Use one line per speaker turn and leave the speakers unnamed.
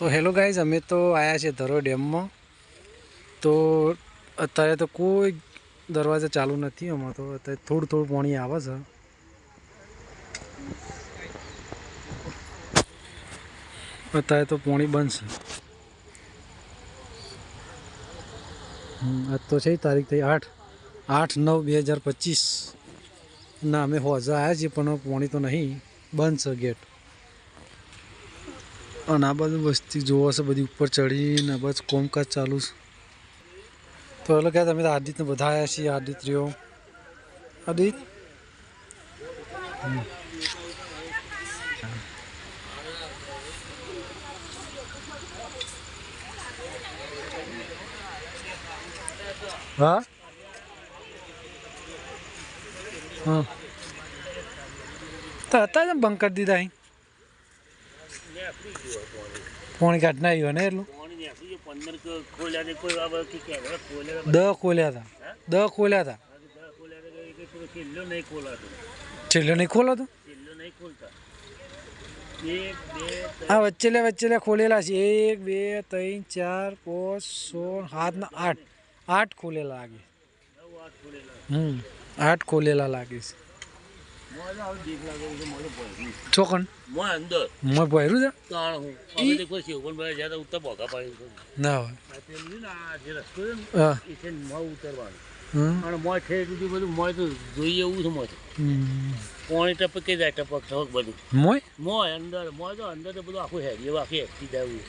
તો hello guys અમે તો આવ્યા છીએ ધરો ડેમમાં તો અત્યારે તો કોઈ દરવાજો ચાલુ નથી એમાં તો અત્યારે થોડું થોડું પાણી આવે છે અત્યારે તો પાણી બનશે આજ તો છે તારીખ થઈ આઠ આઠ નવ બે હજાર પચીસ ના અમે હોજા આવ્યા છીએ પણ પાણી તો નહીં બંધ છે ગેટ અને આ બાજુ વસ્તી જોવો છે બધી ઉપર ચડી ને બસ કોમકાજ ચાલુ તો એટલે કે અમે આદિતને બધાયા છે આદિત્રયો આદિત હા તો આ તા બંકર દીદા પોણી કાઢ નાખ્યું ને એટલું દહ ખોલ્યા હતા દહ ખોલ્યા હતા
છેલ્લો નહીં ખોલાતો
હા વચ્ચે વચ્ચે ખોલેલા છે એક બે ત્રણ ચાર પાંચ સોળ સાત ના આઠ આઠ ખોલેલા લાગે હમ આઠ ખોલેલા લાગે છે ચોકન
મોય અંદર
મોય પહેર્યું છે
તાણ હું અમે દેખો શિવકોન ભાઈ જ્યાં ઉત્તર ભોગા પાડી
ના હોય
આ જે રસ્તો છે ને એ ઉતરવાનું અને મોય છે એટલું બધું મોય તો જોઈએ એવું છે
મોય
પાણી ટપકે જાય ટપક ટપક બધું
મોય
મોય અંદર મોય તો અંદર તો બધું આખું હેરી આખી હેરી જાય એવું